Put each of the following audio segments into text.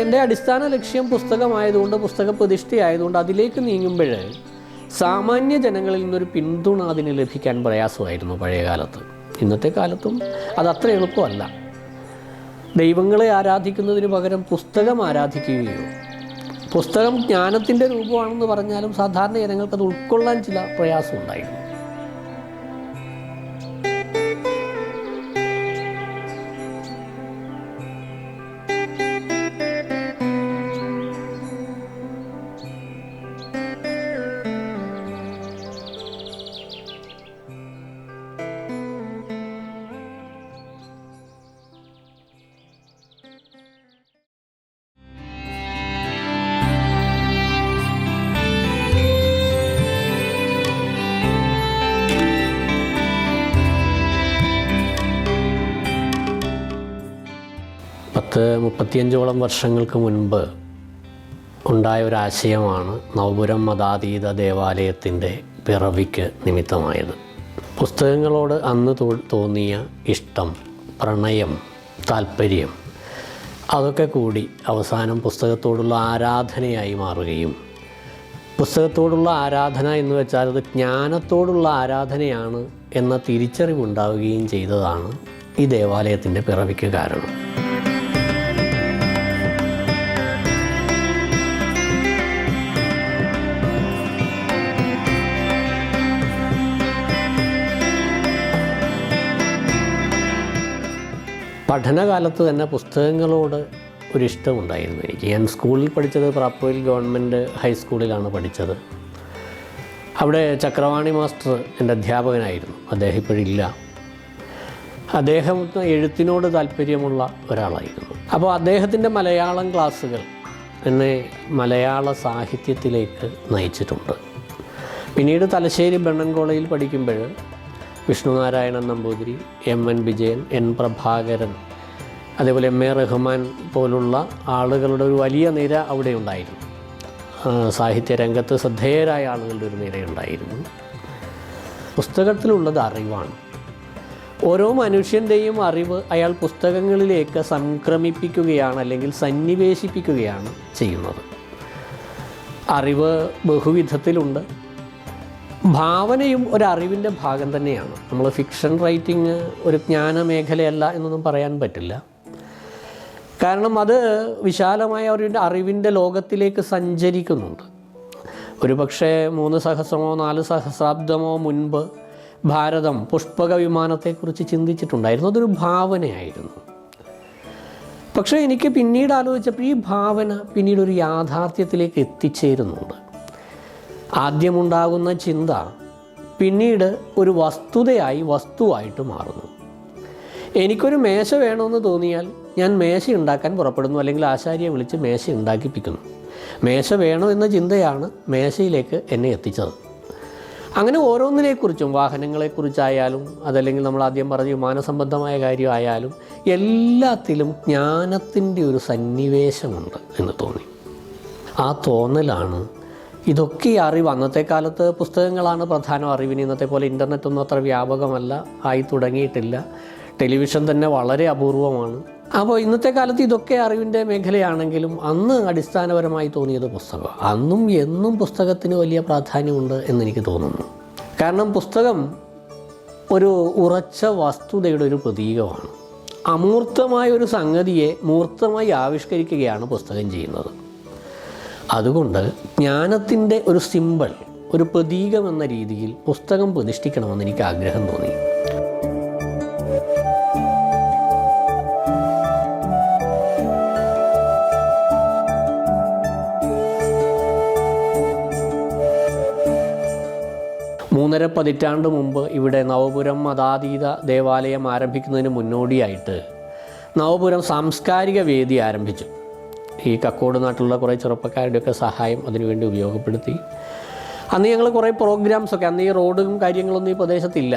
എന്റെ അടിസ്ഥാന ലക്ഷ്യം പുസ്തകമായതുകൊണ്ട് പുസ്തക പ്രതിഷ്ഠയായതുകൊണ്ട് അതിലേക്ക് നീങ്ങുമ്പോൾ സാമാന്യ ജനങ്ങളിൽ നിന്നൊരു പിന്തുണ അതിന് ലഭിക്കാൻ പ്രയാസമായിരുന്നു പഴയ കാലത്ത്. ഇന്നത്തെ കാലത്തും അത് അത്ര എളുപ്പമല്ല. ദൈവങ്ങളെ ആരാധിക്കുന്നതിന് പകരം പുസ്തകം ആരാധിക്കുകയോ പുസ്തകം ജ്ഞാനത്തിന്റെ രൂപമാണെന്ന് പറഞ്ഞാലും സാധാരണ ജനങ്ങൾക്ക് അത് ഉൾക്കൊള്ളാൻ ചില പ്രയാസം മുപ്പത്തിയഞ്ചോളം വർഷങ്ങൾക്ക് മുൻപ് ഉണ്ടായ ഒരാശയമാണ് നവപുരം മതാതീത ദേവാലയത്തിന്റെ പിറവിക്ക് നിമിത്തമായത്. പുസ്തകങ്ങളോട് അന്ന് തോന്നിയ ഇഷ്ടം പ്രണയം താല്പര്യം അതൊക്കെ കൂടി അവസാനം പുസ്തകത്തോടുള്ള ആരാധനയായി മാറുകയും പുസ്തകത്തോടുള്ള ആരാധന എന്ന് വെച്ചാൽ അത് ജ്ഞാനത്തോടുള്ള ആരാധനയാണ് എന്ന തിരിച്ചറിവുണ്ടാവുകയും ചെയ്തതാണ് ഈ ദേവാലയത്തിന്റെ പിറവിക്ക് കാരണം. പഠനകാലത്ത് തന്നെ പുസ്തകങ്ങളോട് ഒരു ഇഷ്ടമുണ്ടായിരുന്നു എനിക്ക്. ഞാൻ സ്കൂളിൽ പഠിച്ചത് പ്രാപ്പോയിൽ ഗവൺമെന്റ് ഹൈസ്കൂളിലാണ് പഠിച്ചത്. അവിടെ ചക്രവാണി മാസ്റ്റർ എന്റെ അധ്യാപകനായിരുന്നു. അദ്ദേഹം ഇപ്പോഴില്ല. അദ്ദേഹം എഴുത്തിനോട് താല്പര്യമുള്ള ഒരാളായിരുന്നു. അപ്പോൾ അദ്ദേഹത്തിന്റെ മലയാളം ക്ലാസ്സുകൾ എന്നെ മലയാള സാഹിത്യത്തിലേക്ക് നയിച്ചിട്ടുണ്ട്. പിന്നീട് തലശ്ശേരി ബണ്ണൻ കോളേജിൽ പഠിക്കുമ്പോൾ Vishnunarayanan Namboothiri M N Vijayan N Prabhakaran അതേപോലെ എം എ റഹ്മാൻ പോലുള്ള ആളുകളുടെ ഒരു വലിയ നിര അവിടെ ഉണ്ടായിരുന്നു. സാഹിത്യ രംഗത്ത് ശ്രദ്ധേയരായ ആളുകളുടെ ഒരു നിരയുണ്ടായിരുന്നു. പുസ്തകത്തിലുള്ളത് അറിവാണ്. ഓരോ മനുഷ്യന്റെയും അറിവ് അയാൾ പുസ്തകങ്ങളിലേക്ക് സംക്രമിപ്പിക്കുകയാണ് അല്ലെങ്കിൽ സന്നിവേശിപ്പിക്കുകയാണ് ചെയ്യുന്നത്. അറിവ് ബഹുവിധത്തിലുണ്ട്. ഭാവനയും ഒരു അറിവിന്റെ ഭാഗം തന്നെയാണ്. നമ്മൾ ഫിക്ഷൻ റൈറ്റിംഗ് ഒരു ജ്ഞാന മേഖലയല്ല എന്നൊന്നും പറയാൻ പറ്റില്ല. കാരണം അത് വിശാലമായ ഒരു അറിവിന്റെ ലോകത്തിലേക്ക് സഞ്ചരിക്കുന്നുണ്ട്. ഒരു പക്ഷേ മൂന്ന് സഹസ്രമോ നാല് സഹസ്രാബ്ദമോ മുൻപ് ഭാരതം പുഷ്പക വിമാനത്തെക്കുറിച്ച് ചിന്തിച്ചിട്ടുണ്ടായിരുന്നു. അതൊരു ഭാവനയായിരുന്നു. പക്ഷേ എനിക്ക് പിന്നീട് ആലോചിച്ചപ്പോൾ ഈ ഭാവന പിന്നീട് ഒരു യാഥാർത്ഥ്യത്തിലേക്ക് എത്തിച്ചേരുന്നുണ്ട്. ആദ്യമുണ്ടാകുന്ന ചിന്ത പിന്നീട് ഒരു വസ്തുതയായി വസ്തുവായിട്ട് മാറുന്നു. എനിക്കൊരു മേശ വേണമെന്ന് തോന്നിയാൽ ഞാൻ മേശ ഉണ്ടാക്കാൻ പുറപ്പെടുന്നു അല്ലെങ്കിൽ ആശാരിയെ വിളിച്ച് മേശ ഉണ്ടാക്കിപ്പിക്കുന്നു. മേശ വേണോ എന്ന ചിന്തയാണ് മേശയിലേക്ക് എന്നെ എത്തിച്ചത്. അങ്ങനെ ഓരോന്നിനെക്കുറിച്ചും വാഹനങ്ങളെക്കുറിച്ചായാലും അതല്ലെങ്കിൽ നമ്മൾ ആദ്യം പറഞ്ഞ വിമാനസംബന്ധമായ കാര്യമായാലും എല്ലാത്തിലും ജ്ഞാനത്തിന്റെ ഒരു സന്നിവേശമുണ്ട് എന്ന് തോന്നി. ആ തോന്നലാണ് ഇതൊക്കെ അറിവ് അന്നത്തെ കാലത്ത് പുസ്തകങ്ങളാണ് പ്രധാന അറിവിന്. ഇന്നത്തെ പോലെ ഇന്റർനെറ്റ് ഒന്നും അത്ര വ്യാപകമല്ല. ആയി തുടങ്ങിയിട്ടില്ല. ടെലിവിഷൻ തന്നെ വളരെ അപൂർവമാണ്. അപ്പോൾ ഇന്നത്തെ കാലത്ത് ഇതൊക്കെ അറിവിന്റെ മേഖലയാണെങ്കിലും അന്ന് അടിസ്ഥാനപരമായി തോന്നിയത് പുസ്തകം. അന്നും എന്നും പുസ്തകത്തിന് വലിയ പ്രാധാന്യമുണ്ട് എന്നെനിക്ക് തോന്നുന്നു. കാരണം പുസ്തകം ഒരു ഉറച്ച വസ്തുതയുടെ ഒരു പ്രതീകമാണ്. അമൂർത്തമായ ഒരു സംഗതിയെ മൂർത്തമായി ആവിഷ്കരിക്കുകയാണ് പുസ്തകം ചെയ്യുന്നത്. അതുകൊണ്ട് ജ്ഞാനത്തിന്റെ ഒരു സിമ്പിൾ ഒരു പ്രതീകം എന്ന രീതിയിൽ പുസ്തകം പ്രതിഷ്ഠിക്കണമെന്ന് എനിക്ക് ആഗ്രഹം തോന്നി. മൂന്നര പതിറ്റാണ്ട് മുമ്പ് ഇവിടെ നവപുരം മതാതീത ദേവാലയം ആരംഭിക്കുന്നതിന് മുന്നോടിയായിട്ട് നവപുരം സാംസ്കാരിക വേദി ആരംഭിച്ചു. ഈ കക്കോട് നാട്ടിലുള്ള കുറേ ചെറുപ്പക്കാരുടെയൊക്കെ സഹായം അതിനുവേണ്ടി ഉപയോഗപ്പെടുത്തി. അന്ന് ഞങ്ങൾ കുറേ പ്രോഗ്രാംസൊക്കെ അന്ന് ഈ റോഡും കാര്യങ്ങളൊന്നും ഈ പ്രദേശത്തില്ല.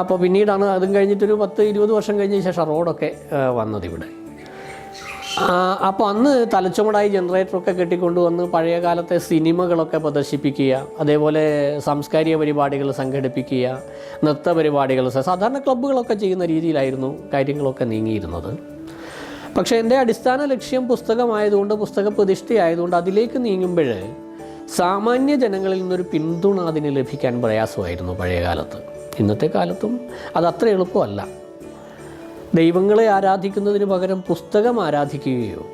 അപ്പോൾ പിന്നീടാണ് അതും കഴിഞ്ഞിട്ടൊരു പത്ത് ഇരുപത് വർഷം കഴിഞ്ഞ ശേഷം റോഡൊക്കെ വന്നത് ഇവിടെ. അപ്പോൾ അന്ന് തലച്ചുമടായി ജനറേറ്ററൊക്കെ കെട്ടിക്കൊണ്ടുവന്ന് പഴയ കാലത്തെ സിനിമകളൊക്കെ പ്രദർശിപ്പിക്കുക അതേപോലെ സാംസ്കാരിക പരിപാടികൾ സംഘടിപ്പിക്കുക നൃത്ത പരിപാടികൾ സാധാരണ ക്ലബ്ബുകളൊക്കെ ചെയ്യുന്ന രീതിയിലായിരുന്നു കാര്യങ്ങളൊക്കെ നീങ്ങിയിരുന്നത്. പക്ഷേ എന്റെ അടിസ്ഥാന ലക്ഷ്യം പുസ്തകമായതുകൊണ്ട് പുസ്തക പ്രതിഷ്ഠയായതുകൊണ്ട് അതിലേക്ക് നീങ്ങുമ്പോൾ സാമാന്യ ജനങ്ങളിൽ നിന്നൊരു പിന്തുണ അതിന് ലഭിക്കാൻ പ്രയാസമായിരുന്നു പഴയ കാലത്ത് ഇന്നത്തെ കാലത്തും അത് അത്ര എളുപ്പമല്ല. ദൈവങ്ങളെ ആരാധിക്കുന്നതിന് പകരം പുസ്തകം ആരാധിക്കുകയോ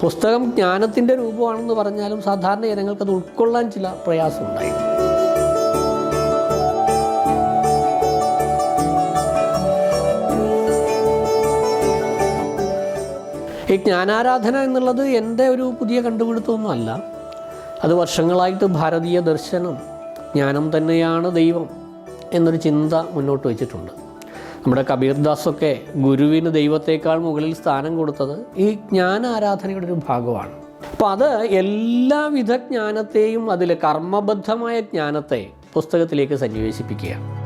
പുസ്തകം ജ്ഞാനത്തിന്റെ രൂപമാണെന്ന് പറഞ്ഞാലും സാധാരണ ജനങ്ങൾക്ക് അത് ഉൾക്കൊള്ളാൻ ചില പ്രയാസമുണ്ടായിരുന്നു. ഈ ജ്ഞാനാരാധന എന്നുള്ളത് എന്റെ ഒരു പുതിയ കണ്ടുപിടുത്തമൊന്നുമല്ല. അത് വർഷങ്ങളായിട്ട് ഭാരതീയ ദർശനം ജ്ഞാനം തന്നെയാണ് ദൈവം എന്നൊരു ചിന്ത മുന്നോട്ട് വെച്ചിട്ടുണ്ട്. നമ്മുടെ കബീർദാസൊക്കെ ഗുരുവിന് ദൈവത്തേക്കാൾ മുകളിൽ സ്ഥാനം കൊടുത്തത് ഈ ജ്ഞാനാരാധനയുടെ ഒരു ഭാഗമാണ്. അപ്പോൾ അത് എല്ലാവിധ ജ്ഞാനത്തെയും അതിൽ കർമ്മബദ്ധമായ ജ്ഞാനത്തെ പുസ്തകത്തിലേക്ക് സന്നിവേശിപ്പിക്കുകയാണ്.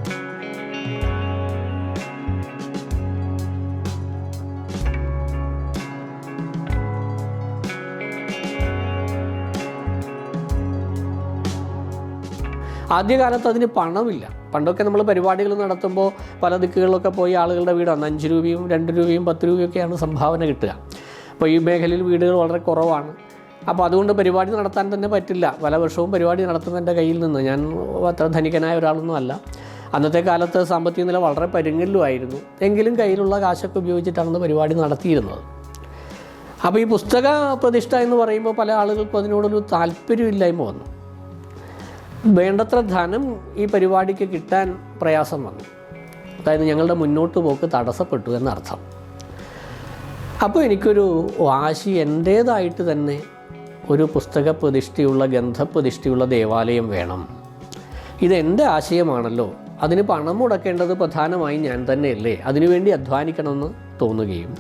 ആദ്യകാലത്ത് അതിന് പണമില്ല. പണ്ടൊക്കെ നമ്മൾ പരിപാടികൾ നടത്തുമ്പോൾ പല ദിക്കുകളിലൊക്കെ പോയി ആളുകളുടെ വീടാണ് അഞ്ച് രൂപയും രണ്ട് രൂപയും പത്ത് രൂപയൊക്കെയാണ് സംഭാവന കിട്ടുക. അപ്പോൾ ഈ മേഖലയിൽ വീടുകൾ വളരെ കുറവാണ്. അപ്പോൾ അതുകൊണ്ട് പരിപാടി നടത്താൻ തന്നെ പറ്റില്ല. പല വർഷവും പരിപാടി നടത്തുന്നതിന്റെ കയ്യിൽ നിന്ന്. ഞാൻ അത്ര ധനികനായ ഒരാളൊന്നും അല്ല. അന്നത്തെ കാലത്ത് സാമ്പത്തിക നില വളരെ പരുങ്ങലുമായിരുന്നു എങ്കിലും കയ്യിലുള്ള കാശൊക്കെ ഉപയോഗിച്ചിട്ടാണ് പരിപാടി നടത്തിയിരുന്നത്. അപ്പോൾ ഈ പുസ്തക പ്രതിഷ്ഠ എന്ന് പറയുമ്പോൾ പല ആളുകൾക്കും അതിനോടൊരു താല്പര്യമില്ലായ്മ വന്നു. വേണ്ടത്ര ധനം ഈ പരിപാടിക്ക് കിട്ടാൻ പ്രയാസം വന്നു. അതായത് ഞങ്ങളുടെ മുന്നോട്ട് പോക്ക് തടസ്സപ്പെട്ടു എന്നർത്ഥം. അപ്പോൾ എനിക്കൊരു വാശി എന്റേതായിട്ട് തന്നെ ഒരു പുസ്തക പ്രതിഷ്ഠയുള്ള ഗന്ധപ്രതിഷ്ഠയുള്ള ദേവാലയം വേണം. ഇതെന്റെ ആശയമാണല്ലോ. അതിന് പണം മുടക്കേണ്ടത് പ്രധാനമായും ഞാൻ തന്നെയല്ലേ. അതിനുവേണ്ടി അധ്വാനിക്കണമെന്ന് തോന്നുകയും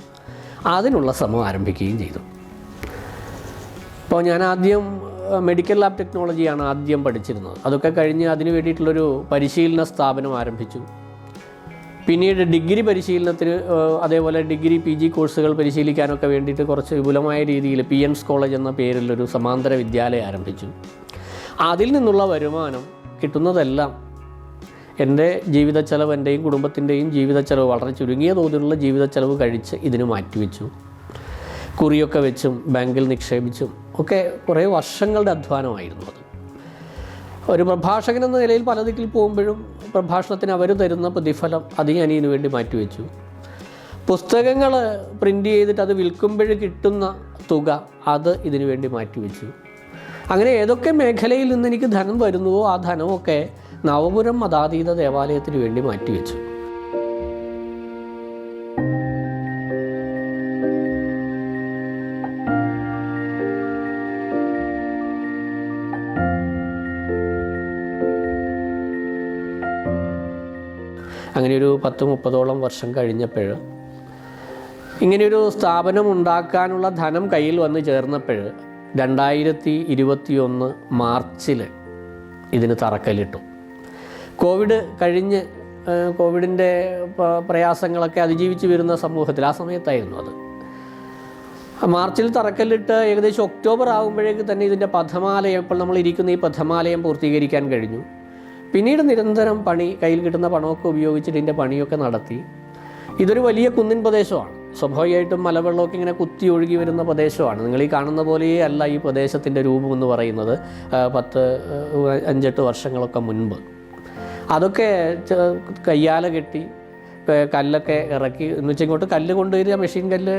അതിനുള്ള ശ്രമം ആരംഭിക്കുകയും ചെയ്തു. അപ്പോൾ ഞാൻ ആദ്യം മെഡിക്കൽ ലാബ് ടെക്നോളജിയാണ് ആദ്യം പഠിച്ചിരുന്നത്. അതൊക്കെ കഴിഞ്ഞ് അതിന് വേണ്ടിയിട്ടുള്ളൊരു പരിശീലന സ്ഥാപനം ആരംഭിച്ചു. പിന്നീട് ഡിഗ്രി പരിശീലനത്തിന് അതേപോലെ ഡിഗ്രി പി ജി കോഴ്സുകൾ പരിശീലിക്കാനൊക്കെ വേണ്ടിയിട്ട് കുറച്ച് വിപുലമായ രീതിയിൽ പി എൻസ് കോളേജ് എന്ന പേരിലൊരു സമാന്തര വിദ്യാലയം ആരംഭിച്ചു. അതിൽ നിന്നുള്ള വരുമാനം കിട്ടുന്നതെല്ലാം എന്റെ ജീവിത ചെലവ് എന്റെയും കുടുംബത്തിന്റെയും ജീവിത ചെലവ് വളരെ ചുരുങ്ങിയ തോതിലുള്ള ജീവിത ചെലവ് കഴിച്ച് ഇതിന് മാറ്റിവെച്ചു. കുറിയൊക്കെ വെച്ചും ബാങ്കിൽ നിക്ഷേപിച്ചും ഒക്കെ കുറേ വർഷങ്ങളുടെ അധ്വാനമായിരുന്നു അത്. ഒരു പ്രഭാഷകൻ എന്ന നിലയിൽ പല ദിക്കിൽ പോകുമ്പോഴും പ്രഭാഷണത്തിന് അവർ തരുന്ന പ്രതിഫലം അത് ഞാൻ ഇതിനു വേണ്ടി മാറ്റിവെച്ചു പുസ്തകങ്ങൾ പ്രിന്റ് ചെയ്തിട്ട് അത് വിൽക്കുമ്പോൾ കിട്ടുന്ന തുക അത് ഇതിനു വേണ്ടി മാറ്റിവെച്ചു അങ്ങനെ ഏതൊക്കെ മേഖലയിൽ നിന്ന് എനിക്ക് ധനം വരുന്നുവോ ആ ധനമൊക്കെ നവപുരം മതാതീത ദേവാലയത്തിന് വേണ്ടി മാറ്റിവെച്ചു പത്ത് മുപ്പതോളം വർഷം കഴിഞ്ഞപ്പോൾ ഇങ്ങനെയൊരു സ്ഥാപനം ഉണ്ടാക്കാനുള്ള ധനം കയ്യിൽ വന്ന് ചേർന്നപ്പോൾ രണ്ടായിരത്തി ഇരുപത്തിയൊന്ന് മാർച്ചിൽ ഇതിന് തറക്കല്ലിട്ടു. കോവിഡ് കഴിഞ്ഞ് കോവിഡിന്റെ പ്രയാസങ്ങളൊക്കെ അതിജീവിച്ച് വരുന്ന സമൂഹത്തിൽ ആ സമയത്തായിരുന്നു അത്. മാർച്ചിൽ തറക്കല്ലിട്ട് ഏകദേശം ഒക്ടോബർ ആകുമ്പോഴേക്ക് തന്നെ ഇതിന്റെ പഥമാലയം ഇപ്പോൾ നമ്മൾ ഇരിക്കുന്ന ഈ പഥമാലയം പൂർത്തീകരിക്കാൻ കഴിഞ്ഞു. പിന്നീട് നിരന്തരം പണി കയ്യിൽ കിട്ടുന്ന പണമൊക്കെ ഉപയോഗിച്ചിട്ട് ഇതിന്റെ പണിയൊക്കെ നടത്തി. ഇതൊരു വലിയ കുന്നിൻ പ്രദേശമാണ്. സ്വാഭാവികമായിട്ടും മലവെള്ളമൊക്കെ ഇങ്ങനെ കുത്തി ഒഴുകി വരുന്ന പ്രദേശമാണ്. നിങ്ങൾ ഈ കാണുന്ന പോലെയേ അല്ല ഈ പ്രദേശത്തിന്റെ രൂപം എന്ന് പറയുന്നത് പത്ത് അഞ്ചെട്ട് വർഷങ്ങളൊക്കെ മുൻപ്. അതൊക്കെ കയ്യാല കെട്ടി കല്ലൊക്കെ ഇറക്കി എന്ന് വെച്ചാൽ ഇങ്ങോട്ട് കല്ല് കൊണ്ടുവരിക മെഷീൻ കല്ല്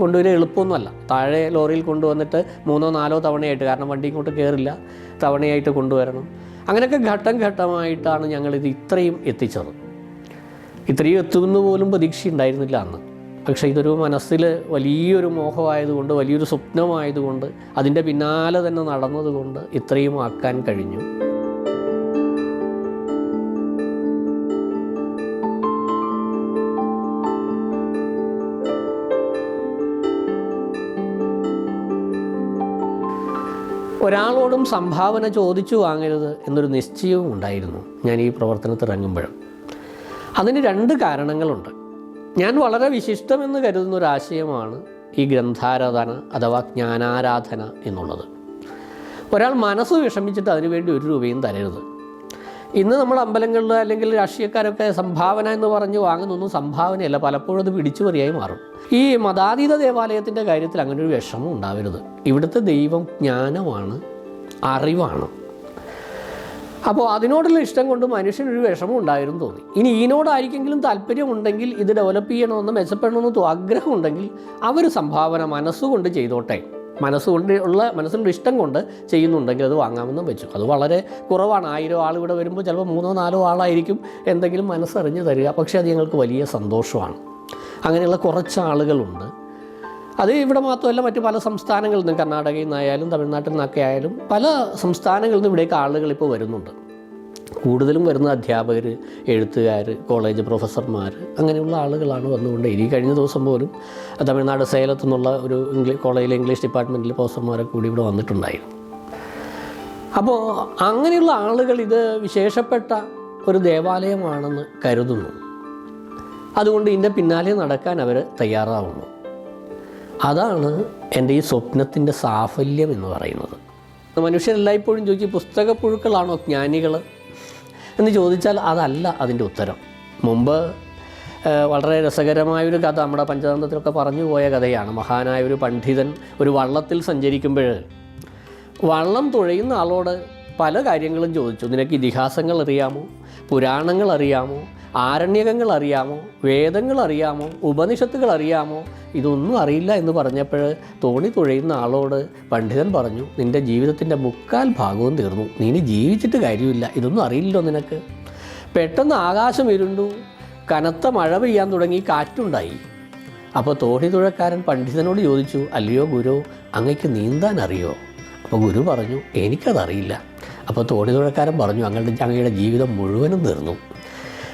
കൊണ്ടുവരിക എളുപ്പമൊന്നുമല്ല. താഴെ ലോറിയിൽ കൊണ്ടുവന്നിട്ട് മൂന്നോ നാലോ തവണയായിട്ട് കാരണം വണ്ടി ഇങ്ങോട്ട് കയറില്ല തവണയായിട്ട് കൊണ്ടുവരണം. അങ്ങനെയൊക്കെ ഘട്ടം ഘട്ടമായിട്ടാണ് ഞങ്ങളിത് ഇത്രയും എത്തിച്ചത്. ഇത്രയും എത്തുമെന്ന് പോലും പ്രതീക്ഷയുണ്ടായിരുന്നില്ല അന്ന്. പക്ഷേ ഇതൊരു മനസ്സിൽ വലിയൊരു മോഹമായതുകൊണ്ട് വലിയൊരു സ്വപ്നമായതുകൊണ്ട് അതിന്റെ പിന്നാലെ തന്നെ നടന്നതുകൊണ്ട് ഇത്രയും ആക്കാൻ കഴിഞ്ഞു. ഒരാളോടും സംഭാവന ചോദിച്ചു വാങ്ങരുത് എന്നൊരു നിശ്ചയവും ഉണ്ടായിരുന്നു ഞാൻ ഈ പ്രവർത്തനത്തിൽ ഇറങ്ങുമ്പോഴും. അതിന് രണ്ട് കാരണങ്ങളുണ്ട്. ഞാൻ വളരെ വിശിഷ്ടമെന്ന് കരുതുന്ന ഒരു ആശയമാണ് ഈ ഗ്രന്ഥാരാധന അഥവാ ജ്ഞാനാരാധന എന്നുള്ളത്. ഒരാൾ മനസ്സ് വിഷമിച്ചിട്ട് അതിനുവേണ്ടി ഒരു രൂപയും തരരുത്. ഇന്ന് നമ്മൾ അമ്പലങ്ങളിൽ അല്ലെങ്കിൽ രാഷ്ട്രീയക്കാരൊക്കെ സംഭാവന എന്ന് പറഞ്ഞ് വാങ്ങുന്നൊന്നും സംഭാവനയല്ല. പലപ്പോഴും അത് പിടിച്ചുപറിയായി മാറും. ഈ മതാതീത ദേവാലയത്തിന്റെ കാര്യത്തിൽ അങ്ങനെ ഒരു വിഷമം ഉണ്ടാവരുത്. ഇവിടുത്തെ ദൈവം ജ്ഞാനമാണ് അറിവാണ്. അപ്പോൾ അതിനോടുള്ള ഇഷ്ടം കൊണ്ട് മനുഷ്യനൊരു വിഷമം ഉണ്ടായിരുന്നു തോന്നി. ഇനി ഇതിനോടായിരിക്കെങ്കിലും താല്പര്യമുണ്ടെങ്കിൽ ഇത് ഡെവലപ്പ് ചെയ്യണമെന്ന് മെച്ചപ്പെടണമെന്ന് ആഗ്രഹമുണ്ടെങ്കിൽ അവർ സംഭാവന മനസ്സുകൊണ്ട് ചെയ്തോട്ടെ. മനസ്സുകൊണ്ട് ഉള്ള മനസ്സിലുള്ള ഇഷ്ടം കൊണ്ട് ചെയ്യുന്നുണ്ടെങ്കിൽ അത് വാങ്ങാമെന്നും വെച്ചു. അത് വളരെ കുറവാണ്. ആയിരം ആൾ ഇവിടെ വരുമ്പോൾ ചിലപ്പോൾ മൂന്നോ നാലോ ആളായിരിക്കും എന്തെങ്കിലും മനസ്സറിഞ്ഞ് തരിക. പക്ഷേ അത് ഞങ്ങൾക്ക് വലിയ സന്തോഷമാണ്. അങ്ങനെയുള്ള കുറച്ച് ആളുകളുണ്ട്. അത് ഇവിടെ മാത്രമല്ല മറ്റ് പല സംസ്ഥാനങ്ങളിൽ നിന്നും കർണാടകയിൽ നിന്നായാലും തമിഴ്നാട്ടിൽ നിന്നൊക്കെ ആയാലും പല സംസ്ഥാനങ്ങളിൽ നിന്നും ഇവിടേക്ക് ആളുകൾ ഇപ്പോൾ വരുന്നുണ്ട്. കൂടുതലും വരുന്ന അധ്യാപകർ എഴുത്തുകാർ കോളേജ് പ്രൊഫസർമാർ അങ്ങനെയുള്ള ആളുകളാണ് വന്നുകൊണ്ട്. ഇനി കഴിഞ്ഞ ദിവസം പോലും തമിഴ്നാട് സേലത്തു നിന്നുള്ള ഒരു ഇംഗ്ലീഷ് കോളേജിലെ ഇംഗ്ലീഷ് ഡിപ്പാർട്ട്മെന്റിലെ പ്രൊഫസർമാരൊക്കെ കൂടി ഇവിടെ വന്നിട്ടുണ്ടായിരുന്നു. അപ്പോൾ അങ്ങനെയുള്ള ആളുകൾ ഇത് വിശേഷപ്പെട്ട ഒരു ദേവാലയമാണെന്ന് കരുതുന്നു. അതുകൊണ്ട് ഇതിന്റെ പിന്നാലെ നടക്കാൻ അവർ തയ്യാറാവുന്നു. അതാണ് എന്റെ ഈ സ്വപ്നത്തിന്റെ സാഫല്യം എന്ന് പറയുന്നത്. മനുഷ്യരെല്ലായ്പ്പോഴും ചോദിക്കും പുസ്തകപ്പുഴുക്കളാണോ ജ്ഞാനികൾ എന്ന് ചോദിച്ചാൽ അതല്ല അതിന്റെ ഉത്തരം. മുമ്പ് വളരെ രസകരമായൊരു കഥ നമ്മുടെ പഞ്ചതന്ത്രത്തിലൊക്കെ പറഞ്ഞു പോയ കഥയാണ്. മഹാനായ ഒരു പണ്ഡിതൻ ഒരു വള്ളത്തിൽ സഞ്ചരിക്കുമ്പോൾ വള്ളം തുഴയുന്ന ആളോട് പല കാര്യങ്ങളും ചോദിച്ചു. നിനക്ക് ഇതിഹാസങ്ങൾ അറിയാമോ? പുരാണങ്ങൾ അറിയാമോ? ആരണ്യകങ്ങൾ അറിയാമോ വേദങ്ങൾ അറിയാമോ ഉപനിഷത്തുകൾ അറിയാമോ ഇതൊന്നും അറിയില്ല എന്ന് പറഞ്ഞപ്പോൾ തോണി തുഴയുന്ന ആളോട് പണ്ഡിതൻ പറഞ്ഞു നിന്റെ ജീവിതത്തിന്റെ മുക്കാൽ ഭാഗവും തീർന്നു. നീ ജീവിച്ചിട്ട് കാര്യമില്ല. ഇതൊന്നും അറിയില്ലല്ലോ നിനക്ക്. പെട്ടെന്ന് ആകാശം ഇരുണ്ടു. കനത്ത മഴ പെയ്യാൻ തുടങ്ങി കാറ്റുണ്ടായി. അപ്പോൾ തോണി തുഴക്കാരൻ പണ്ഡിതനോട് ചോദിച്ചു അല്ലയോ ഗുരു അങ്ങയ്ക്ക് നീന്താൻ അറിയോ? അപ്പോൾ ഗുരു പറഞ്ഞു എനിക്കതറിയില്ല. അപ്പോൾ തോണി തുഴക്കാരൻ പറഞ്ഞു അങ്ങയുടെ അങ്ങയുടെ ജീവിതം മുഴുവനും തീർന്നു.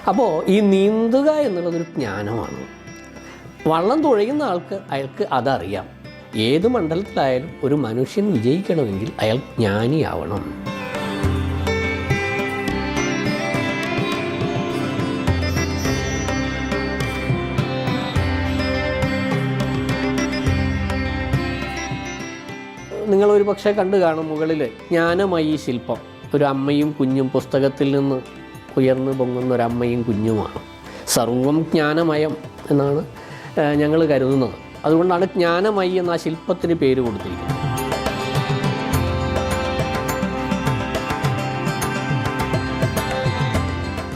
അപ്പോൾ ഈ നീന്തുക എന്നുള്ളതൊരു ജ്ഞാനമാണ്. വള്ളം തുഴയുന്ന ആൾക്ക് അയാൾക്ക് അതറിയാം. ഏത് മണ്ഡലത്തിലായാലും ഒരു മനുഷ്യൻ വിജയിക്കണമെങ്കിൽ അയാൾ ജ്ഞാനിയാവണം. നിങ്ങളൊരു പക്ഷേ കണ്ടു കാണും മുകളിൽ ജ്ഞാനമയി ശില്പം. ഒരു അമ്മയും കുഞ്ഞും പുസ്തകത്തിൽ നിന്ന് ഉയർന്നു പൊങ്ങുന്ന ഒരു അമ്മയും കുഞ്ഞുമാണ്. സർവം ജ്ഞാനമയം എന്നാണ് ഞങ്ങൾ കരുതുന്നത്. അതുകൊണ്ടാണ് ജ്ഞാനമയി എന്ന ആ ശില്പത്തിന് പേര് കൊടുത്തിരിക്കുന്നത്.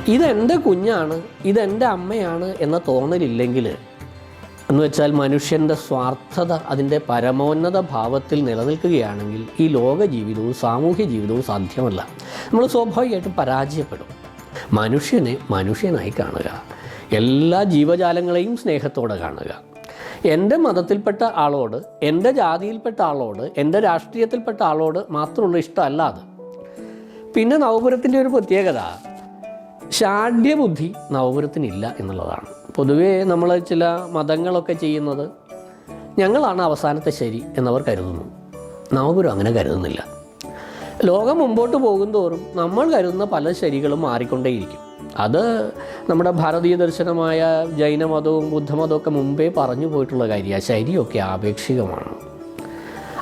ഇതെന്റെ കുഞ്ഞാണ് ഇതെന്റെ അമ്മയാണ് എന്ന തോന്നലില്ലെങ്കിൽ എന്ന് വെച്ചാൽ മനുഷ്യന്റെ സ്വാർത്ഥത അതിന്റെ പരമോന്നത ഭാവത്തിൽ നിലനിൽക്കുകയാണെങ്കിൽ ഈ ലോക ജീവിതവും സാമൂഹ്യ ജീവിതവും സാധ്യമല്ല. നമ്മൾ സ്വാഭാവികമായിട്ടും പരാജയപ്പെടും. മനുഷ്യനെ മനുഷ്യനായി കാണുക. എല്ലാ ജീവജാലങ്ങളെയും സ്നേഹത്തോടെ കാണുക. എന്റെ മതത്തിൽപ്പെട്ട ആളോട് എന്റെ ജാതിയിൽപ്പെട്ട ആളോട് എന്റെ രാഷ്ട്രീയത്തിൽപ്പെട്ട ആളോട് മാത്രമുള്ള ഇഷ്ടമല്ല അത്. പിന്നെ നവപുരത്തിന്റെ ഒരു പ്രത്യേകത ഷാഢ്യബുദ്ധി നവപുരത്തിനില്ല എന്നുള്ളതാണ്. പൊതുവേ നമ്മൾ ചില മതങ്ങളൊക്കെ ചെയ്യുന്നത് ഞങ്ങളാണ് അവസാനത്തെ ശരി എന്നവർ കരുതുന്നു. നവപുരം അങ്ങനെ കരുതുന്നില്ല. ലോകം മുമ്പോട്ട് പോകുന്തോറും നമ്മൾ കരുതുന്ന പല ശരികളും മാറിക്കൊണ്ടേയിരിക്കും. അത് നമ്മുടെ ഭാരതീയ ദർശനമായ ജൈനമതവും ബുദ്ധമതവും ഒക്കെ മുമ്പേ പറഞ്ഞു പോയിട്ടുള്ള കാര്യമാണ് ശരിയൊക്കെ ആപേക്ഷികമാണ്.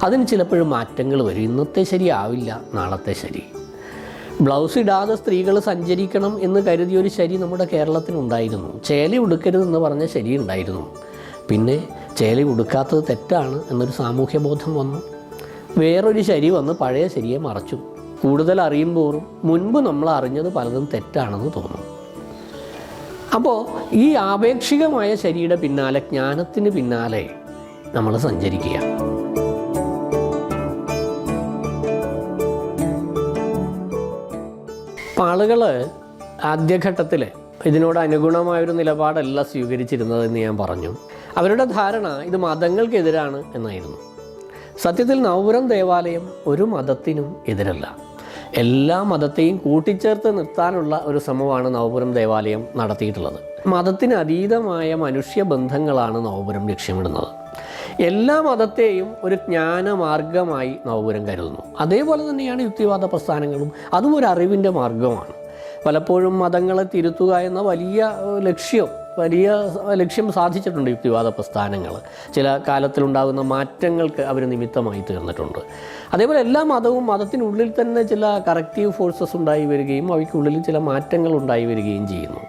അതിന് ചിലപ്പോഴും മാറ്റങ്ങൾ വരും. ഇന്നത്തെ ശരിയാവില്ല നാളത്തെ ശരി. ബ്ലൗസ് ഇടാതെ സ്ത്രീകൾ സഞ്ചരിക്കണം എന്ന് കരുതിയ ഒരു ശരി നമ്മുടെ കേരളത്തിനുണ്ടായിരുന്നു ചേല ഉടുക്കരുതെന്ന് പറഞ്ഞ ശരി ഉണ്ടായിരുന്നു. പിന്നെ ചേല ഉടുക്കാത്തത് തെറ്റാണ് എന്നൊരു സാമൂഹ്യ ബോധം വന്നു. വേറൊരു ശരി വന്ന് പഴയ ശരിയെ മറച്ചു. കൂടുതൽ അറിയുമ്പോറും മുൻപ് നമ്മൾ അറിഞ്ഞത് പലതും തെറ്റാണെന്ന് തോന്നും. അപ്പോൾ ഈ ആപേക്ഷികമായ ശരിയുടെ പിന്നാലെ ജ്ഞാനത്തിന് പിന്നാലെ നമ്മൾ സഞ്ചരിക്കുക. ആളുകൾ ആദ്യഘട്ടത്തിൽ ഇതിനോട് അനുഗുണമായൊരു നിലപാടല്ല സ്വീകരിച്ചിരുന്നതെന്ന് ഞാൻ പറഞ്ഞു. അവരുടെ ധാരണ ഇത് മതങ്ങൾക്കെതിരാണ് എന്നായിരുന്നു. സത്യത്തിൽ നവപുരം ദേവാലയം ഒരു മതത്തിനും എതിരല്ല. എല്ലാ മതത്തെയും കൂട്ടിച്ചേർത്ത് നിർത്താനുള്ള ഒരു ശ്രമമാണ് നവപുരം ദേവാലയം നടത്തിയിട്ടുള്ളത്. മതത്തിന് അതീതമായ മനുഷ്യബന്ധങ്ങളാണ് നവപുരം ലക്ഷ്യമിടുന്നത്. എല്ലാ മതത്തെയും ഒരു ജ്ഞാനമാർഗമായി നവപുരം കരുതുന്നു. അതേപോലെ തന്നെയാണ് യുക്തിവാദ പ്രസ്ഥാനങ്ങളും. അതും ഒരു അറിവിന്റെ മാർഗമാണ്. പലപ്പോഴും മതങ്ങളെ തിരുത്തുക എന്ന വലിയ ലക്ഷ്യം വലിയ ലക്ഷ്യം സാധിച്ചിട്ടുണ്ട് യുക്തിവാദ പ്രസ്ഥാനങ്ങൾ. ചില കാലത്തിലുണ്ടാകുന്ന മാറ്റങ്ങൾക്ക് അവർ നിമിത്തമായി തീർന്നിട്ടുണ്ട്. അതേപോലെ എല്ലാ മതവും മതത്തിനുള്ളിൽ തന്നെ ചില കറക്റ്റീവ് ഫോഴ്സസ് ഉണ്ടായി വരികയും അവയ്ക്കുള്ളിൽ ചില മാറ്റങ്ങൾ ഉണ്ടായി വരികയും ചെയ്യുന്നു.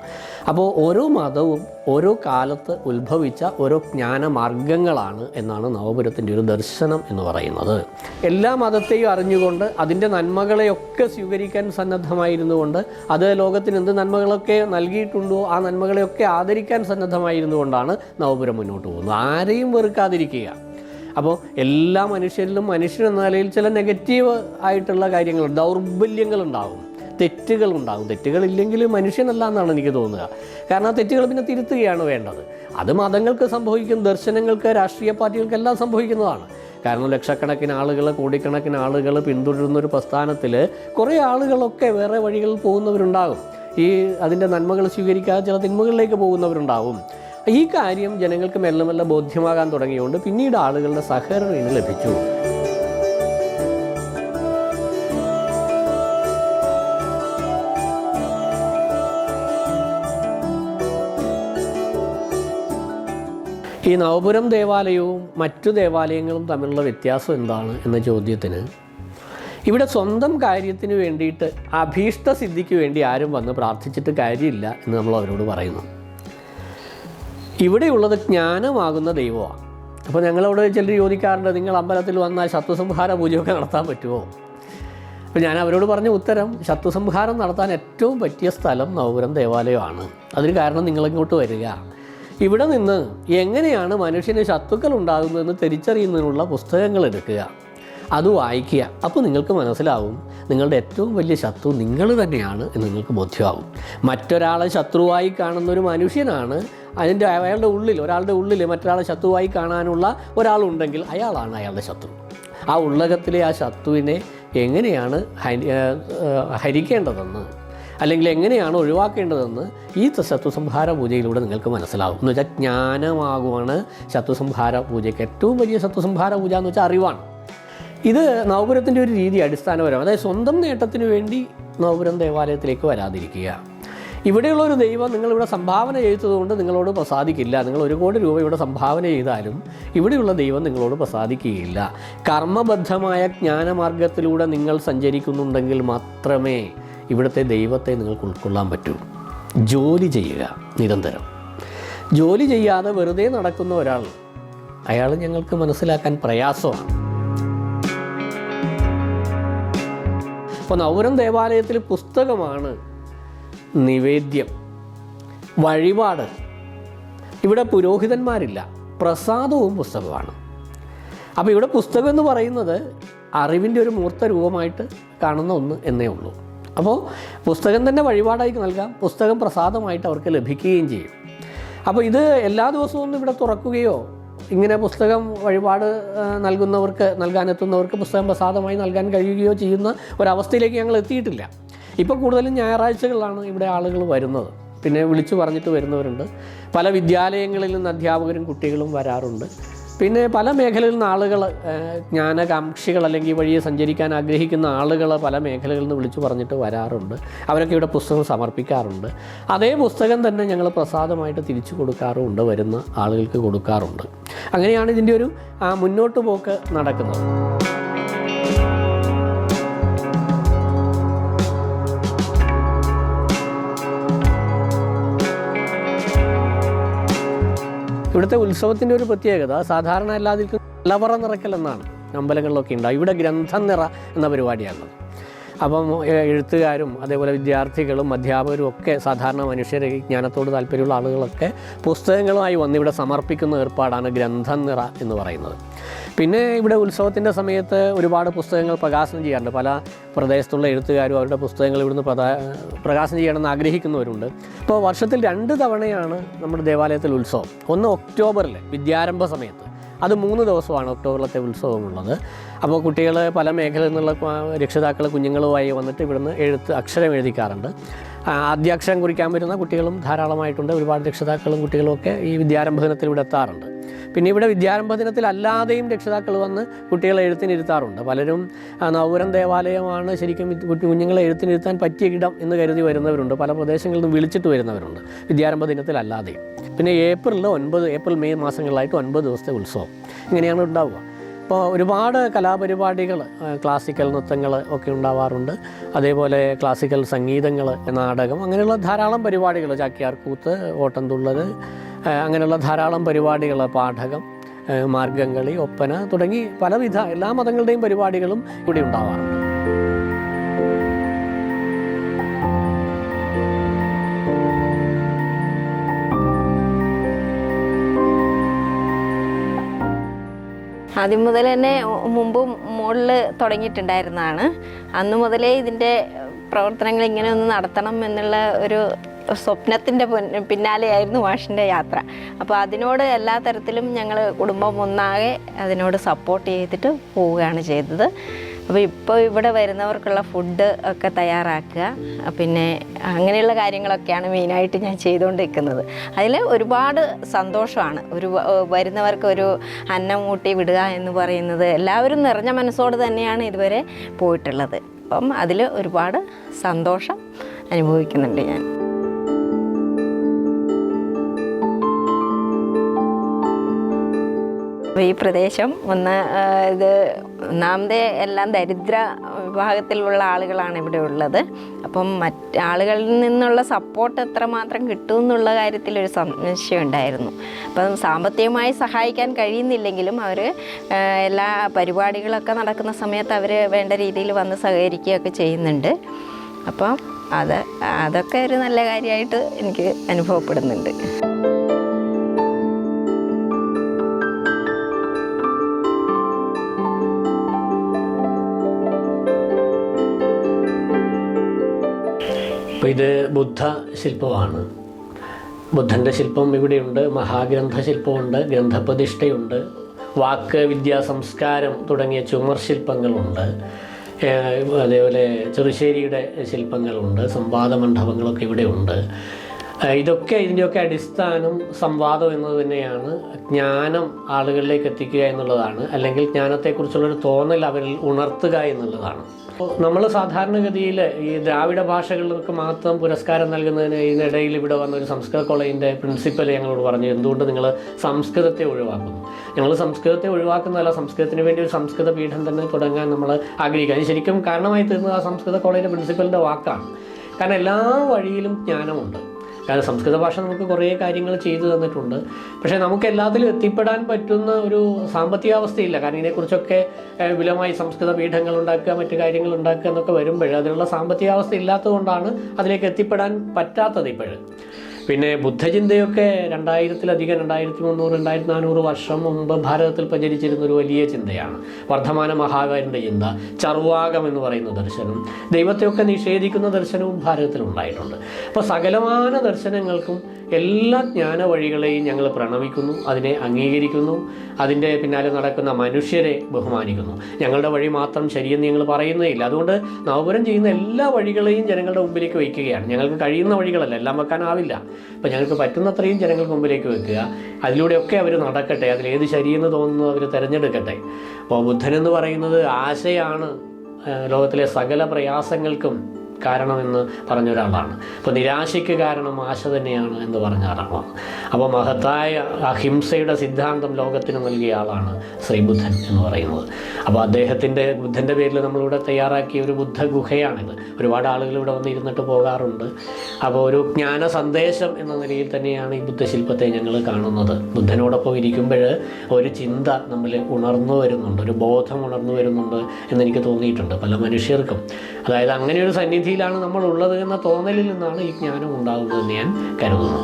അപ്പോൾ ഓരോ മതവും ഓരോ കാലത്ത് ഉത്ഭവിച്ച ഓരോ ജ്ഞാനമാർഗങ്ങളാണ് എന്നാണ് നവപുരത്തിന്റെ ഒരു ദർശനം എന്ന് പറയുന്നത്. എല്ലാ മതത്തെയും അറിഞ്ഞുകൊണ്ട് അതിന്റെ നന്മകളെയൊക്കെ സ്വീകരിക്കാൻ സന്നദ്ധമായിരുന്നുകൊണ്ട് അത് ലോകത്തിന് എന്ത് നന്മകളൊക്കെ നൽകിയിട്ടുണ്ടോ ആ നന്മകളെയൊക്കെ ആദരിക്കാൻ സന്നദ്ധമായിരുന്നുകൊണ്ടാണ് നവപുരം മുന്നോട്ട് പോകുന്നത്. ആരെയും വെറുക്കാതിരിക്കുക. അപ്പോൾ എല്ലാ മനുഷ്യരിലും മനുഷ്യൻ എന്ന നിലയിൽ ചില നെഗറ്റീവ് ആയിട്ടുള്ള കാര്യങ്ങൾ ദൗർബല്യങ്ങളുണ്ടാകും തെറ്റുകളുണ്ടാകും. തെറ്റുകളില്ലെങ്കിൽ മനുഷ്യനല്ല എന്നാണ് എനിക്ക് തോന്നുക. കാരണം ആ തെറ്റുകൾ പിന്നെ തിരുത്തുകയാണ് വേണ്ടത്. അത് മതങ്ങൾക്ക് സംഭവിക്കും ദർശനങ്ങൾക്ക് രാഷ്ട്രീയ പാർട്ടികൾക്കെല്ലാം സംഭവിക്കുന്നതാണ്. കാരണം ലക്ഷക്കണക്കിന് ആളുകൾ കോടിക്കണക്കിന് ആളുകൾ പിന്തുടരുന്ന ഒരു പ്രസ്ഥാനത്തിൽ കുറേ ആളുകളൊക്കെ വേറെ വഴികളിൽ പോകുന്നവരുണ്ടാകും. ഈ അതിന്റെ നന്മകൾ സ്വീകരിക്കാതെ ചില തിന്മകളിലേക്ക് പോകുന്നവരുണ്ടാവും ഈ കാര്യം ജനങ്ങൾക്ക് മെല്ലെ മെല്ലെ ബോധ്യമാകാൻ തുടങ്ങിയുകൊണ്ട് പിന്നീട് ആളുകളുടെ സഹകരണം ലഭിച്ചു. ഈ നവപുരം ദേവാലയവും മറ്റു ദേവാലയങ്ങളും തമ്മിലുള്ള വ്യത്യാസം എന്താണ് എന്ന ചോദ്യത്തിന് ഇവിടെ സ്വന്തം കാര്യത്തിന് വേണ്ടിയിട്ട് അഭീഷ്ട സിദ്ധിക്ക് വേണ്ടി ആരും വന്ന് പ്രാർത്ഥിച്ചിട്ട് കാര്യമില്ല എന്ന് നമ്മൾ അവരോട് പറയുന്നു. ഇവിടെയുള്ളത് ജ്ഞാനമാകുന്ന ദൈവമാണ് അപ്പോൾ ഞങ്ങളോട് ചിലർ ചോദിക്കാറുണ്ട് നിങ്ങൾ അമ്പലത്തിൽ വന്നാൽ ശത്രുസംഹാര പൂജയൊക്കെ നടത്താൻ പറ്റുമോ? അപ്പോൾ ഞാൻ അവരോട് പറഞ്ഞ ഉത്തരം ശത്രുസംഹാരം നടത്താൻ ഏറ്റവും പറ്റിയ സ്ഥലം നവപുരം ദേവാലയമാണ്. അതിന് കാരണം നിങ്ങളിങ്ങോട്ട് വരിക. ഇവിടെ നിന്ന് എങ്ങനെയാണ് മനുഷ്യന് ശത്രുക്കൾ ഉണ്ടാകുന്നതെന്ന് തിരിച്ചറിയുന്നതിനുള്ള പുസ്തകങ്ങൾ എടുക്കുക. അത് വായിക്കുക. അപ്പോൾ നിങ്ങൾക്ക് മനസ്സിലാവും നിങ്ങളുടെ ഏറ്റവും വലിയ ശത്രു നിങ്ങൾ തന്നെയാണ് എന്ന് നിങ്ങൾക്ക് ബോധ്യമാവും. മറ്റൊരാളെ ശത്രുവായി കാണുന്ന ഒരു മനുഷ്യനാണ് അതിന്റെ അയാളുടെ ഉള്ളിൽ ഒരാളുടെ ഉള്ളിൽ മറ്റൊരാളെ ശത്രുവായി കാണാനുള്ള ഒരാളുണ്ടെങ്കിൽ അയാളാണ് അയാളുടെ ശത്രു. ആ ഉള്ളകത്തിലെ ആ ശത്രുവിനെ എങ്ങനെയാണ് ഹരി ഹരിക്കേണ്ടതെന്ന് അല്ലെങ്കിൽ എങ്ങനെയാണ് ഒഴിവാക്കേണ്ടതെന്ന് ഈ ശത്രുസംഹാര പൂജയിലൂടെ നിങ്ങൾക്ക് മനസ്സിലാവും. എന്ന് വെച്ചാൽ ജ്ഞാനമാകുവാണ് ശത്രുസംഹാര പൂജയ്ക്ക് ഏറ്റവും വലിയ ശത്രുസംഹാര പൂജ എന്ന് വെച്ചാൽ അറിവാണ്. ഇത് നവപുരത്തിന്റെ ഒരു രീതി അടിസ്ഥാനപരമാണ്. അതായത് സ്വന്തം നേട്ടത്തിന് വേണ്ടി നവപുരം ദേവാലയത്തിലേക്ക് വരാതിരിക്കുക. ഇവിടെയുള്ള ഒരു ദൈവം നിങ്ങളിവിടെ സംഭാവന ചെയ്തതുകൊണ്ട് നിങ്ങളോട് പ്രസാദിക്കില്ല. നിങ്ങൾ ഒരു കോടി രൂപ ഇവിടെ സംഭാവന ചെയ്താലും ഇവിടെയുള്ള ദൈവം നിങ്ങളോട് പ്രസാദിക്കുകയില്ല. കർമ്മബദ്ധമായ ജ്ഞാനമാർഗത്തിലൂടെ നിങ്ങൾ സഞ്ചരിക്കുന്നുണ്ടെങ്കിൽ മാത്രമേ ഇവിടുത്തെ ദൈവത്തെ നിങ്ങൾക്ക് ഉൾക്കൊള്ളാൻ പറ്റൂ. ജോലി ചെയ്യുക നിരന്തരം. ജോലി ചെയ്യാതെ വെറുതെ നടക്കുന്ന ഒരാൾ അയാൾ ഞങ്ങൾക്ക് മനസ്സിലാക്കാൻ പ്രയാസമാണ്. അപ്പോൾ നവരം ദേവാലയത്തിൽ പുസ്തകമാണ് നിവേദ്യം വഴിപാട്. ഇവിടെ പുരോഹിതന്മാരില്ല പ്രസാദവും പുസ്തകമാണ്. അപ്പോൾ ഇവിടെ പുസ്തകം എന്ന് പറയുന്നത് അറിവിന്റെ ഒരു മൂർത്ത രൂപമായിട്ട് കാണുന്ന ഒന്ന് എന്നേ ഉള്ളൂ. അപ്പോൾ പുസ്തകം തന്നെ വഴിപാടായി നൽകാം പുസ്തകം പ്രസാദമായിട്ട് അവർക്ക് ലഭിക്കുകയും ചെയ്യും. അപ്പോൾ ഇത് എല്ലാ ദിവസവും ഒന്നും ഇവിടെ തുറക്കുകയോ ഇങ്ങനെ പുസ്തകം വഴിപാട് നൽകുന്നവർക്ക് നൽകാനെത്തുന്നവർക്ക് പുസ്തകം പ്രസാദമായി നൽകാൻ കഴിയുകയോ ചെയ്യുന്ന ഒരവസ്ഥയിലേക്ക് ഞങ്ങൾ എത്തിയിട്ടില്ല. ഇപ്പോൾ കൂടുതലും ഞായറാഴ്ചകളിലാണ് ഇവിടെ ആളുകൾ വരുന്നത്. പിന്നെ വിളിച്ചു പറഞ്ഞിട്ട് വരുന്നവരുണ്ട്. പല വിദ്യാലയങ്ങളിൽ നിന്ന് അധ്യാപകരും കുട്ടികളും വരാറുണ്ട്. പിന്നെ പല മേഖലയിൽ നിന്ന് ആളുകൾ ജ്ഞാനകാംക്ഷികൾ അല്ലെങ്കിൽ വഴിയെ സഞ്ചരിക്കാൻ ആഗ്രഹിക്കുന്ന ആളുകൾ പല മേഖലകളിൽ നിന്ന് വിളിച്ചു പറഞ്ഞിട്ട് വരാറുണ്ട്. അവരൊക്കെ ഇവിടെ പുസ്തകം സമർപ്പിക്കാറുണ്ട്. അതേ പുസ്തകം തന്നെ ഞങ്ങൾ പ്രസാദമായിട്ട് തിരിച്ചു കൊടുക്കാറുമുണ്ട് വരുന്ന ആളുകൾക്ക് കൊടുക്കാറുണ്ട്. അങ്ങനെയാണ് ഇതിന്റെ ഒരു മുന്നോട്ട് പോക്ക് നടക്കുന്നത്. ഇവിടുത്തെ ഉത്സവത്തിന്റെ ഒരു പ്രത്യേകത സാധാരണ എല്ലാതിൽക്കും നിലവറ നിറക്കൽ എന്നാണ്. അമ്പലങ്ങളിലൊക്കെ ഉണ്ടാവും. ഇവിടെ ഗ്രന്ഥം നിറ എന്ന പരിപാടിയാണുള്ളത് അപ്പം എഴുത്തുകാരും അതേപോലെ വിദ്യാർത്ഥികളും അധ്യാപകരും ഒക്കെ സാധാരണ മനുഷ്യർ ജ്ഞാനത്തോട് താല്പര്യമുള്ള ആളുകളൊക്കെ പുസ്തകങ്ങളുമായി വന്ന് ഇവിടെ സമർപ്പിക്കുന്ന ഏർപ്പാടാണ് ഗ്രന്ഥം നിറ എന്ന് പറയുന്നത്. പിന്നെ ഇവിടെ ഉത്സവത്തിന്റെ സമയത്ത് ഒരുപാട് പുസ്തകങ്ങൾ പ്രകാശനം ചെയ്യാറുണ്ട്. പല പ്രദേശത്തുള്ള എഴുത്തുകാരും അവരുടെ പുസ്തകങ്ങൾ ഇവിടുന്ന് പ്രകാശനം ചെയ്യണമെന്ന് ആഗ്രഹിക്കുന്നവരുണ്ട്. ഇപ്പോൾ വർഷത്തിൽ രണ്ട് തവണയാണ് നമ്മുടെ ദേവാലയത്തിൽ ഉത്സവം. ഒന്ന് ഒക്ടോബറിൽ വിദ്യാരംഭ സമയത്ത്. അത് മൂന്ന് ദിവസമാണ് ഒക്ടോബറിലത്തെ ഉത്സവമുള്ളത്. അപ്പോൾ കുട്ടികൾ പല മേഖലയിൽ നിന്നുള്ള രക്ഷിതാക്കൾ കുഞ്ഞുങ്ങളുമായി വന്നിട്ട് ഇവിടുന്ന് എഴുത്ത് അക്ഷരം എഴുതിക്കാറുണ്ട്. ആദ്യാക്ഷരം കുറിക്കാൻ വരുന്ന കുട്ടികളും ധാരാളമായിട്ടുണ്ട്. ഒരുപാട് രക്ഷിതാക്കളും കുട്ടികളുമൊക്കെ ഈ വിദ്യാരംഭ ദിനത്തിൽ ഇവിടെ എത്താറുണ്ട്. പിന്നെ ഇവിടെ വിദ്യാരംഭ ദിനത്തിലല്ലാതെയും രക്ഷിതാക്കൾ വന്ന് കുട്ടികളെ എഴുത്തിനിരുത്താറുണ്ട്. പലരും നവപുരം ദേവാലയമാണ് ശരിക്കും കുഞ്ഞുങ്ങളെ എഴുത്തിനിരുത്താൻ പറ്റിയ ഇടം എന്ന് കരുതി വരുന്നവരുണ്ട്. പല പ്രദേശങ്ങളിൽ നിന്ന് വിളിച്ചിട്ട് വരുന്നവരുണ്ട് വിദ്യാരംഭ ദിനത്തിലല്ലാതെയും. പിന്നെ ഏപ്രിലിൽ ഒൻപത് ഏപ്രിൽ മെയ് മാസങ്ങളിലായിട്ട് ഒൻപത് ദിവസത്തെ ഉത്സവം. ഇങ്ങനെയാണ് ഉണ്ടാവുക. അപ്പോൾ ഒരുപാട് കലാപരിപാടികൾ ക്ലാസിക്കൽ നൃത്തങ്ങൾ ഒക്കെ ഉണ്ടാവാറുണ്ട്. അതേപോലെ ക്ലാസിക്കൽ സംഗീതങ്ങൾ നാടകം അങ്ങനെയുള്ള ധാരാളം പരിപാടികൾ ചാക്യാർകൂത്ത് ഓട്ടംതുള്ളൽ ആ, അങ്ങനെയുള്ള ധാരാളം പരിപാടികൾ പാഠകം മാർഗംകളി ഒപ്പന തുടങ്ങി പലവിധ എല്ലാ മതങ്ങളുടെയും പരിപാടികളും ഇവിടെ ഉണ്ടാവാറുണ്ട്. ആദ്യം മുതൽ തന്നെ മുമ്പ് മുകളിൽ തുടങ്ങിയിട്ടുണ്ടായിരുന്നതാണ്. അന്ന് മുതലേ ഇതിന്റെ പ്രവർത്തനങ്ങൾ ഇങ്ങനെ ഒന്ന് നടത്തണം എന്നുള്ള ഒരു സ്വപ്നത്തിന്റെ പിന്നാലെയായിരുന്നു മാഷിന്റെ യാത്ര. അപ്പോൾ അതിനോട് എല്ലാ തരത്തിലും ഞങ്ങൾ കുടുംബം ഒന്നാകെ അതിനോട് സപ്പോർട്ട് ചെയ്തിട്ട് പോവുകയാണ് ചെയ്തത്. അപ്പോൾ ഇപ്പോൾ ഇവിടെ വരുന്നവർക്കുള്ള ഫുഡ് ഒക്കെ തയ്യാറാക്കുക. പിന്നെ അങ്ങനെയുള്ള കാര്യങ്ങളൊക്കെയാണ് മെയിനായിട്ട് ഞാൻ ചെയ്തുകൊണ്ടിരിക്കുന്നത്. അതിൽ ഒരുപാട് സന്തോഷമാണ്. ഒരു വരുന്നവർക്ക് ഒരു അന്നം മൂട്ടി വിടുക എന്ന് പറയുന്നത് എല്ലാവരും നിറഞ്ഞ മനസ്സോട് തന്നെയാണ് ഇതുവരെ പോയിട്ടുള്ളത്. അപ്പം അതിൽ ഒരുപാട് സന്തോഷം അനുഭവിക്കുന്നുണ്ട് ഞാൻ. ഈ പ്രദേശം ഒന്ന് ഇത് ഒന്നാമതേ എല്ലാം ദരിദ്ര വിഭാഗത്തിലുള്ള ആളുകളാണ് ഇവിടെ ഉള്ളത്. അപ്പം മറ്റ് ആളുകളിൽ നിന്നുള്ള സപ്പോർട്ട് എത്രമാത്രം കിട്ടും എന്നുള്ള കാര്യത്തിൽ ഒരു സംശയം ഉണ്ടായിരുന്നു അപ്പം സാമ്പത്തികമായി സഹായിക്കാൻ കഴിയുന്നില്ലെങ്കിലും അവർ എല്ലാ പരിപാടികളൊക്കെ നടക്കുന്ന സമയത്ത് അവർ വേണ്ട രീതിയിൽ വന്ന് സഹകരിക്കുകയൊക്കെ ചെയ്യുന്നുണ്ട്. അപ്പം അത് അതൊക്കെ ഒരു നല്ല കാര്യമായിട്ട് എനിക്ക് അനുഭവപ്പെടുന്നുണ്ട്. അപ്പോൾ ഇത് ബുദ്ധ ശില്പമാണ്. ബുദ്ധന്റെ ശില്പം ഇവിടെയുണ്ട് മഹാഗ്രന്ഥ ശില്പമുണ്ട് ഗ്രന്ഥപ്രതിഷ്ഠയുണ്ട് വാക്ക് വിദ്യാ സംസ്കാരം തുടങ്ങിയ ചുമർ ശില്പങ്ങളുണ്ട്. അതേപോലെ ചെറുശ്ശേരിയുടെ ശില്പങ്ങളുണ്ട് സംവാദ മണ്ഡപങ്ങളൊക്കെ ഇവിടെയുണ്ട്. ഇതൊക്കെ ഇതിന്റെയൊക്കെ അടിസ്ഥാനം സംവാദം എന്നത് തന്നെയാണ്. ജ്ഞാനം ആളുകളിലേക്ക് എത്തിക്കുക എന്നുള്ളതാണ്. അല്ലെങ്കിൽ ജ്ഞാനത്തെക്കുറിച്ചുള്ളൊരു തോന്നൽ അവരിൽ ഉണർത്തുക എന്നുള്ളതാണ്. നമ്മൾ സാധാരണഗതിയിൽ ഈ ദ്രാവിഡ ഭാഷകൾക്ക് മാത്രം പുരസ്കാരം നൽകുന്നതിന് ഇതിനിടയിൽ ഇവിടെ വന്ന ഒരു സംസ്കൃത കോളേജിന്റെ പ്രിൻസിപ്പൽ ഞങ്ങളോട് പറഞ്ഞു എന്തുകൊണ്ട് നിങ്ങൾ സംസ്കൃതത്തെ ഒഴിവാക്കുന്നു? ഞങ്ങൾ സംസ്കൃതത്തെ ഒഴിവാക്കുന്നതല്ല സംസ്കൃതത്തിന് വേണ്ടി ഒരു സംസ്കൃത പീഠം തന്നെ തുടങ്ങാൻ നമ്മൾ ആഗ്രഹിക്കുക അത് ശരിക്കും കാരണമായി തീർന്നത് ആ സംസ്കൃത കോളേജിന്റെ പ്രിൻസിപ്പലിന്റെ വാക്കാണ്. കാരണം എല്ലാ വഴിയിലും ജ്ഞാനമുണ്ട്. കാരണം സംസ്കൃത ഭാഷ നമുക്ക് കുറേ കാര്യങ്ങൾ ചെയ്തു തന്നിട്ടുണ്ട്. പക്ഷേ നമുക്ക് എല്ലാത്തിലും എത്തിപ്പെടാൻ പറ്റുന്ന ഒരു സാമ്പത്തിക അവസ്ഥയില്ല കാരണം ഇതിനെക്കുറിച്ചൊക്കെ വിലമായി സംസ്കൃത പീഠങ്ങൾ ഉണ്ടാക്കുക മറ്റു കാര്യങ്ങൾ ഉണ്ടാക്കുക എന്നൊക്കെ വരുമ്പോൾ അതിനുള്ള സാമ്പത്തികാവസ്ഥ ഇല്ലാത്തതുകൊണ്ടാണ് അതിലേക്ക് എത്തിപ്പെടാൻ പറ്റാത്തത് ഇപ്പോഴും. പിന്നെ ബുദ്ധചിന്തയൊക്കെ രണ്ടായിരത്തിലധികം രണ്ടായിരത്തി മുന്നൂറ് രണ്ടായിരത്തി നാനൂറ് വർഷം മുമ്പ് ഭാരതത്തിൽ പ്രചരിച്ചിരുന്ന ഒരു വലിയ ചിന്തയാണ്. വർദ്ധമാന മഹാകാരന്റെ ചിന്ത ചർവാകം എന്ന് പറയുന്ന ദർശനം. ദൈവത്തെയൊക്കെ നിഷേധിക്കുന്ന ദർശനവും ഭാരതത്തിൽ ഉണ്ടായിട്ടുണ്ട് അപ്പോൾ സകലമാന ദർശനങ്ങൾക്കും എല്ലാ ജ്ഞാന വഴികളെയും ഞങ്ങൾ പ്രണമിക്കുന്നു അതിനെ അംഗീകരിക്കുന്നു അതിന്റെ പിന്നാലെ നടക്കുന്ന മനുഷ്യരെ ബഹുമാനിക്കുന്നു. ഞങ്ങളുടെ വഴി മാത്രം ശരിയെന്ന് ഞങ്ങൾ പറയുന്നേയില്ല അതുകൊണ്ട് നവപുരം ചെയ്യുന്ന എല്ലാ വഴികളെയും ജനങ്ങളുടെ മുമ്പിലേക്ക് വയ്ക്കുകയാണ്. ഞങ്ങൾക്ക് കഴിയുന്ന വഴികളല്ല എല്ലാം വെക്കാനാവില്ല. അപ്പോൾ ഞങ്ങൾക്ക് പറ്റുന്നത്രയും ജനങ്ങൾക്ക് മുമ്പിലേക്ക് വെക്കുക അതിലൂടെയൊക്കെ അവർ നടക്കട്ടെ അതിൽ ഏത് ശരിയെന്ന് തോന്നുന്നു അവർ തിരഞ്ഞെടുക്കട്ടെ. അപ്പോൾ ബുദ്ധനെന്ന് പറയുന്നത് ആശയാണ് ലോകത്തിലെ സകല പ്രയാസങ്ങൾക്കും കാരണമെന്ന് പറഞ്ഞ ഒരാളാണ് അപ്പോൾ നിരാശയ്ക്ക് കാരണം ആശ തന്നെയാണ് എന്ന് പറഞ്ഞ ആളാണ്. അപ്പോൾ മഹത്തായ അഹിംസയുടെ സിദ്ധാന്തം ലോകത്തിന് നൽകിയ ആളാണ് ശ്രീബുദ്ധൻ എന്ന് പറയുന്നത്. അപ്പോൾ അദ്ദേഹത്തിന്റെ ബുദ്ധന്റെ പേരിൽ നമ്മളിവിടെ തയ്യാറാക്കിയ ഒരു ബുദ്ധ ഗുഹയാണിത്. ഒരുപാട് ആളുകൾ ഇവിടെ വന്ന് ഇരുന്നിട്ട് പോകാറുണ്ട്. അപ്പോൾ ഒരു ജ്ഞാന സന്ദേശം എന്ന നിലയിൽ തന്നെയാണ് ഈ ബുദ്ധശില്പത്തെ ഞങ്ങൾ കാണുന്നത്. ബുദ്ധനോടൊപ്പം ഇരിക്കുമ്പോൾ ഒരു ചിന്ത നമ്മൾ ഉണർന്നു വരുന്നുണ്ട്. ഒരു ബോധം ഉണർന്നു വരുന്നുണ്ട് എന്നെനിക്ക് തോന്നിയിട്ടുണ്ട് പല മനുഷ്യർക്കും. അതായത് അങ്ങനെ ഒരു സന്നിധിയിലാണ് നമ്മൾ ഉള്ളത് എന്ന തോന്നലിൽ നിന്നാണ് ഈ ജ്ഞാനം ഉണ്ടാകുന്നതെന്ന് ഞാൻ കരുതുന്നു.